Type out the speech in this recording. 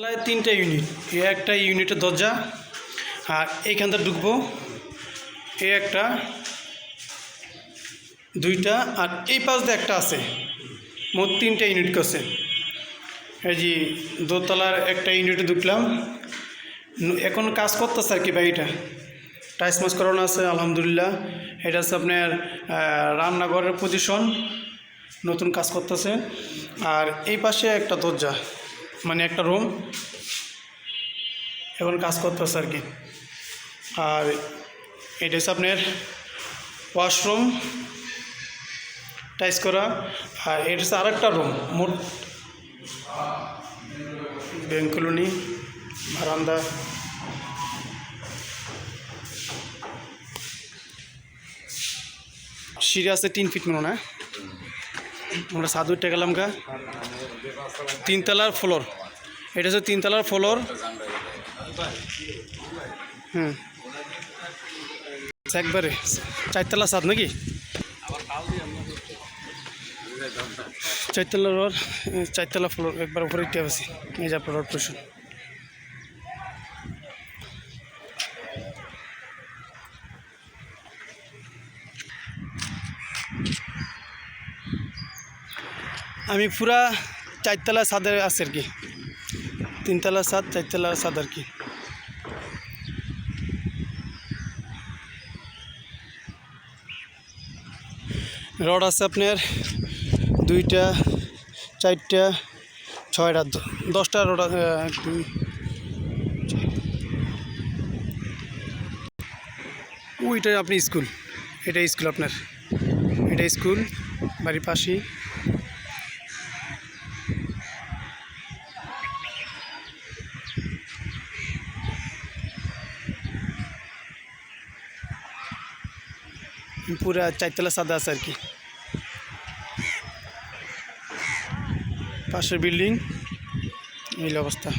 তলায় তিনটা ইউনিট। এ একটা ইউনিটের দরজা, আর এইখানটা ঢুকবো। এ একটা, দুইটা, আর এই পাশ দিয়ে একটা আছে। মোট তিনটা ইউনিট করছে। এই যে দোতলার একটা ইউনিটে ঢুকলাম। এখন কাজ করতেছে আর কি বাড়িটা। টাইস মাস করানো আছে, আলহামদুলিল্লাহ। এটা হচ্ছে আপনার রান্নাঘরের পজিশন নতুন কাজ করতেছে। আর এই পাশে একটা দরজা। মানে একটা রুম এখন কাজ করতেছে আর কি। আর এটা আপনার ওয়াশরুম টাইস করা। আর এটা হচ্ছে আরেকটা রুম মোট ব্যাংক কলোনি বারান্দা। সিঁড়ি আছে তিন ফিট মনে হয়। আমরা সাধু উঠে গেলাম গা। তিনতলার ফ্লোর। এটা হচ্ছে তিনতলার ফ্লোর। হুম। একবারে। চারতলা সাত নাকি? চারতলা রোড, চারতলা ফ্লোর, একবার উপরে উঠে আছে এই যে আপনার আমি পুরা চারতলা ছাদের আছে আর কি। তিনতলা ছাদ, চারতলা ছাদ আর কি। রড আছে আপনার দুইটা, চারটা, ছয়টা দশটা রড ওইটা আপনি স্কুল। এটা স্কুল আপনার। এটা স্কুল, বাড়ির পাশেই। পুরা চারতলা সাদা আছে আর কি। পাশের বিল্ডিং এই অবস্থা।